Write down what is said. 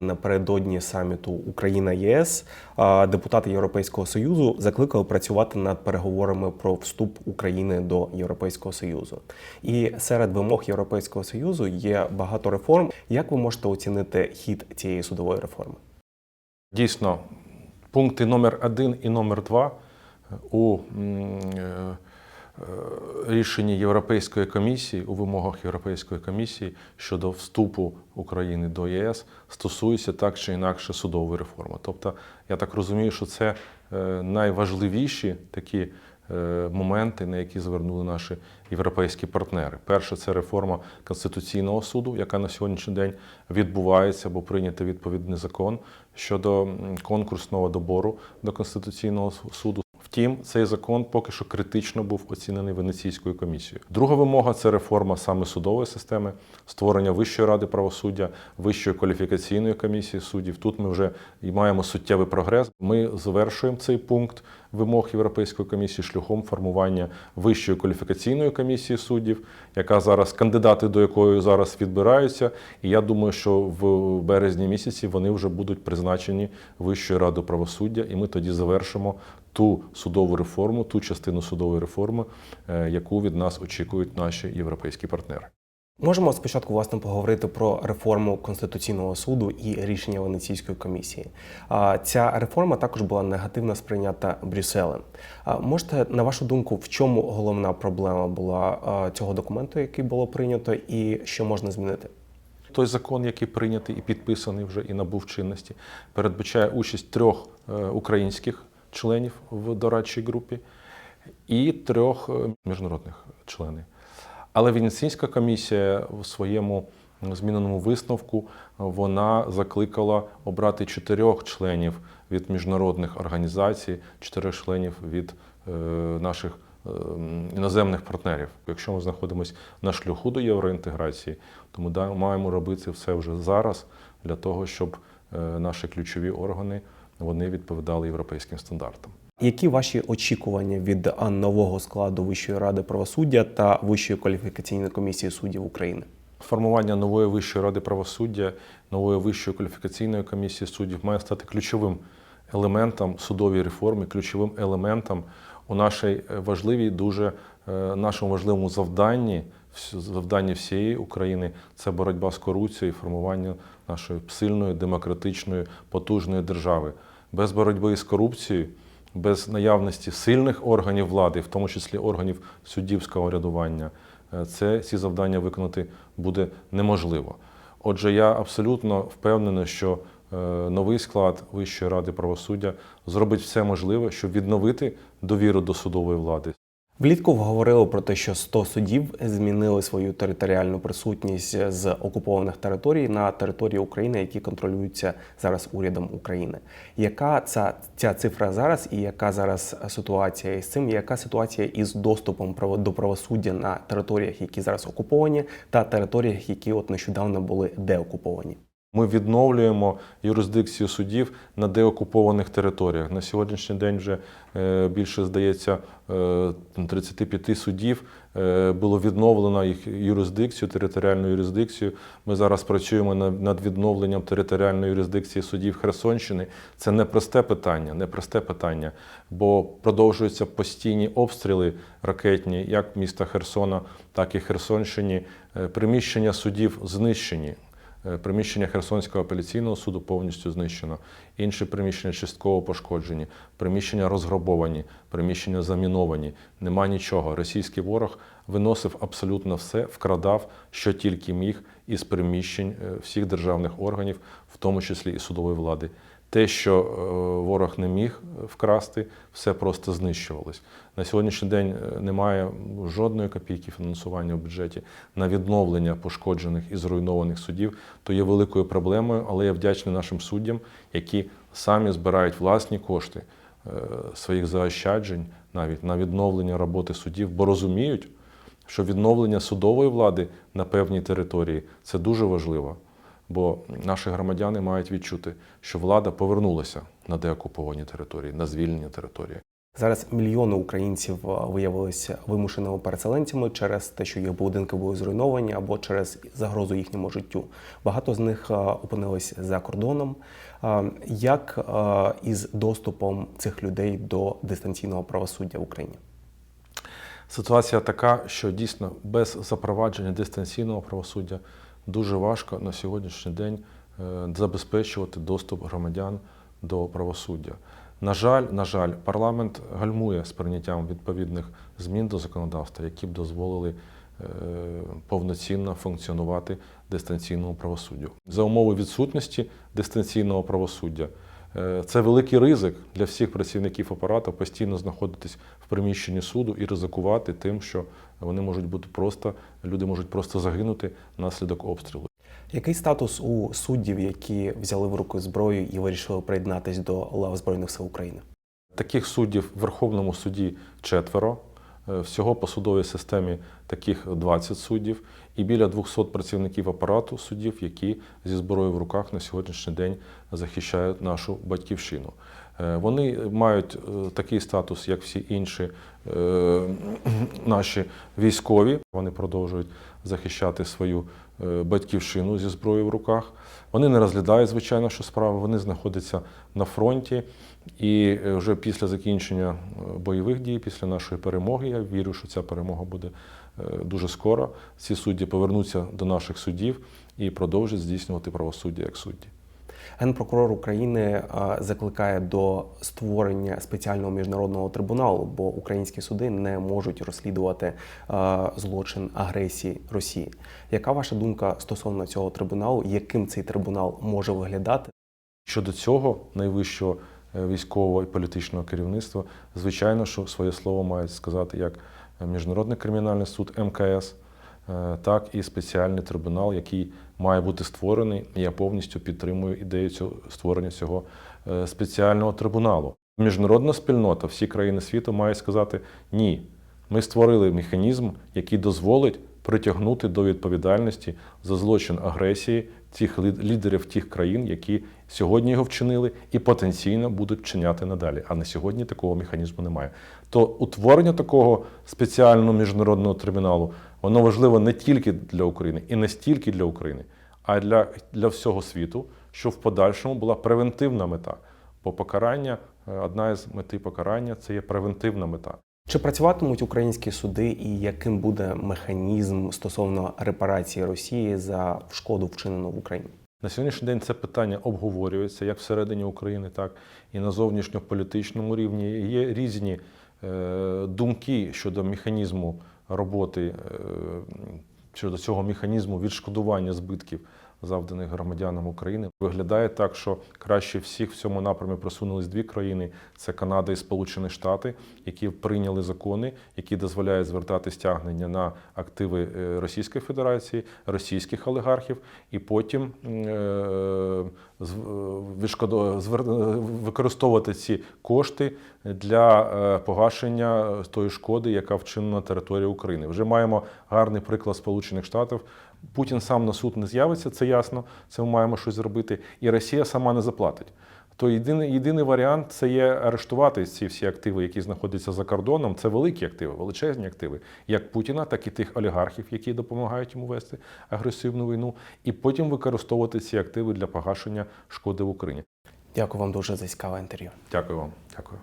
Напередодні саміту Україна ЄС депутати Європейського союзу закликали працювати над переговорами про вступ України до Європейського союзу. І серед вимог Європейського союзу є багато реформ. Як ви можете оцінити хід цієї судової реформи? Дійсно, пункти номер один і номер два у е, рішенні Європейської комісії, у вимогах Європейської комісії щодо вступу України до ЄС стосуються так чи інакше судової реформи. Тобто, я так розумію, що це е, найважливіші такі е, моменти, на які звернули наші європейські партнери. Перше це реформа Конституційного суду, яка на сьогоднішній день відбувається, бо прийнятий відповідний закон щодо конкурсного добору до Конституційного суду. Втім, цей закон поки що критично був оцінений Венеційською комісією. Друга вимога це реформа саме судової системи, створення Вищої ради правосуддя, Вищої кваліфікаційної комісії суддів. Тут ми вже і маємо суттєвий прогрес. Ми завершуємо цей пункт вимог Європейської комісії шляхом формування Вищої кваліфікаційної комісії суддів, яка зараз кандидати до якої зараз відбираються. І я думаю, що в березні місяці вони вже будуть призначені Вищою радою правосуддя, і ми тоді завершимо ту судову реформу, ту частину судової реформи, е, яку від нас очікують наші європейські партнери. Можемо спочатку власне поговорити про реформу Конституційного суду і рішення Венеційської комісії. А, Ця реформа також була негативно сприйнята Брюсселем. Можете, на вашу думку, в чому головна проблема була цього документу, який було прийнято, і що можна змінити? Той закон, який прийнятий і підписаний вже і набув чинності, передбачає участь трьох е, українських членів в дорадчій групі і трьох е, міжнародних членів. Але Венеційська комісія в своєму зміненому висновку вона закликала обрати чотирьох членів від міжнародних організацій, чотирьох членів від е, наших е, іноземних партнерів. Якщо ми знаходимося на шляху до євроінтеграції, то ми маємо робити все вже зараз для того, щоб е, наші ключові органи вони відповідали європейським стандартам. Які ваші очікування від нового складу Вищої ради правосуддя та Вищої кваліфікаційної комісії суддів України? Формування нової вищої ради правосуддя, нової вищої кваліфікаційної комісії суддів має стати ключовим елементом судової реформи, ключовим елементом у нашій е, важливій, дуже е, нашому важливому завданні, завданні всієї України це боротьба з корупцією і формування нашої сильної, демократичної, потужної держави. Без боротьби з корупцією, без наявності сильних органів влади, в тому числі органів суддівського рядування, е, це ці завдання виконати буде неможливо. Отже, я абсолютно впевнений, що новий склад Вищої ради правосуддя зробить все можливе, щоб відновити довіру до судової влади. Влітку говорили про те, що 100 судів змінили свою територіальну присутність з окупованих територій на території України, які контролюються зараз урядом України. Яка ця, ця цифра зараз, і яка зараз ситуація із цим? Яка ситуація із доступом до правосуддя на територіях, які зараз окуповані, та територіях, які от нещодавно були деокуповані? Ми відновлюємо юрисдикцію судів на деокупованих територіях. На сьогоднішній день вже е, більше здається е, 35 судів е, було відновлено їх юрисдикцію, територіальну юрисдикцію. Ми зараз працюємо над відновленням територіальної юрисдикції судів Херсонщини. Це непросте питання, непросте питання, бо продовжуються постійні обстріли ракетні, як міста Херсона, так і Херсонщині. Е, Приміщення судів знищені. Е, Приміщення Херсонського апеляційного суду повністю знищено, інші приміщення частково пошкоджені, приміщення розграбовані, приміщення заміновані. Нема нічого. Російський ворог виносив абсолютно все, вкрадав, що тільки міг із приміщень е, всіх державних органів, в тому числі і судової влади. Те, що е, ворог не міг е, вкрасти, все просто знищувалось. На сьогоднішній день е, немає жодної копійки фінансування в бюджеті на відновлення пошкоджених і зруйнованих судів. То є великою проблемою, але я вдячний нашим суддям, які самі збирають власні кошти своїх заощаджень навіть на відновлення роботи судів, бо розуміють, що відновлення судової влади на певній території це дуже важливо. Бо наші громадяни мають відчути, що влада повернулася на деокуповані території, на звільнені території. Зараз мільйони українців е, виявилися вимушеними переселенцями через те, що їх будинки були зруйновані, або через загрозу їхньому життю. Багато з них е, опинились за кордоном. Е, Як із доступом цих людей до дистанційного правосуддя в Україні? Ситуація така, що дійсно без запровадження дистанційного правосуддя дуже важко на сьогоднішній день е, забезпечувати доступ громадян до правосуддя. На жаль, на жаль, парламент гальмує з прийняттям відповідних змін до законодавства, які б дозволили е, повноцінно функціонувати дистанційному правосуддю. За умови відсутності дистанційного правосуддя Це великий ризик для всіх працівників апарату постійно знаходитись в приміщенні суду і ризикувати тим, що вони можуть бути просто, люди можуть просто загинути внаслідок обстрілу. Який статус у суддів, які взяли в руки зброю і вирішили приєднатись до лав Збройних сил України? Таких суддів в Верховному суді четверо. Е, Всього по судовій системі таких 20 суддів і біля 200 працівників апарату суддів, які зі зброєю в руках на сьогоднішній день захищають нашу батьківщину. Е, Вони мають е, такий статус, як всі інші наші військові. Вони продовжують захищати свою е, батьківщину зі зброєю в руках. Вони не розглядають, звичайно, що справи, вони знаходяться на фронті. І е, вже після закінчення е, бойових дій, після нашої перемоги, я вірю, що ця перемога буде дуже скоро. Ці судді повернуться до наших судів і продовжать здійснювати правосуддя як судді. Генпрокурор України е, закликає до створення спеціального міжнародного трибуналу, бо українські суди не можуть розслідувати е, злочин агресії Росії. Яка ваша думка стосовно цього трибуналу? Яким цей трибунал може виглядати? Щодо цього найвищого е, військового і політичного керівництва, звичайно, що своє слово мають сказати як Міжнародний кримінальний суд МКС, так і спеціальний трибунал, який має бути створений. Я повністю підтримую ідею цього створення цього е, спеціального трибуналу. Міжнародна спільнота, всі країни світу мають сказати ні. Ми створили механізм, який дозволить притягнути до відповідальності за злочин агресії цих лідерів тих країн, які сьогодні його вчинили і потенційно будуть вчиняти надалі. А на сьогодні такого механізму немає. То утворення такого спеціального міжнародного трибуналу воно важливо не тільки для України і не стільки для України, а для, для всього світу, щоб в подальшому була превентивна мета. Бо покарання, е, одна із мети покарання це є превентивна мета. Чи працюватимуть українські суди, і яким буде механізм стосовно репарації Росії за шкоду вчинену в Україні? На сьогоднішній день це питання обговорюється як всередині України, так і на зовнішньополітичному рівні. Є різні е, думки щодо механізму роботи, е, щодо цього механізму відшкодування збитків, завданих громадянам України. Виглядає так, що краще всіх в цьому напрямі просунулись дві країни: це Канада і Сполучені Штати, які прийняли закони, які дозволяють звертати стягнення на активи е, Російської Федерації, російських олігархів, і потім е, звер- використовувати ці кошти для е, погашення тої шкоди, яка вчинена на території України. Вже маємо гарний приклад Сполучених Штатів. Путін сам на суд не з'явиться, це ясно. Це ми маємо щось зробити, і Росія сама не заплатить. То єдиний, єдиний варіант це є арештувати ці всі активи, які знаходяться за кордоном. Це великі активи, величезні активи, як Путіна, так і тих олігархів, які допомагають йому вести агресивну війну, і потім використовувати ці активи для погашення шкоди в Україні. Дякую вам дуже за цікаве інтерв'ю. Дякую вам. Дякую.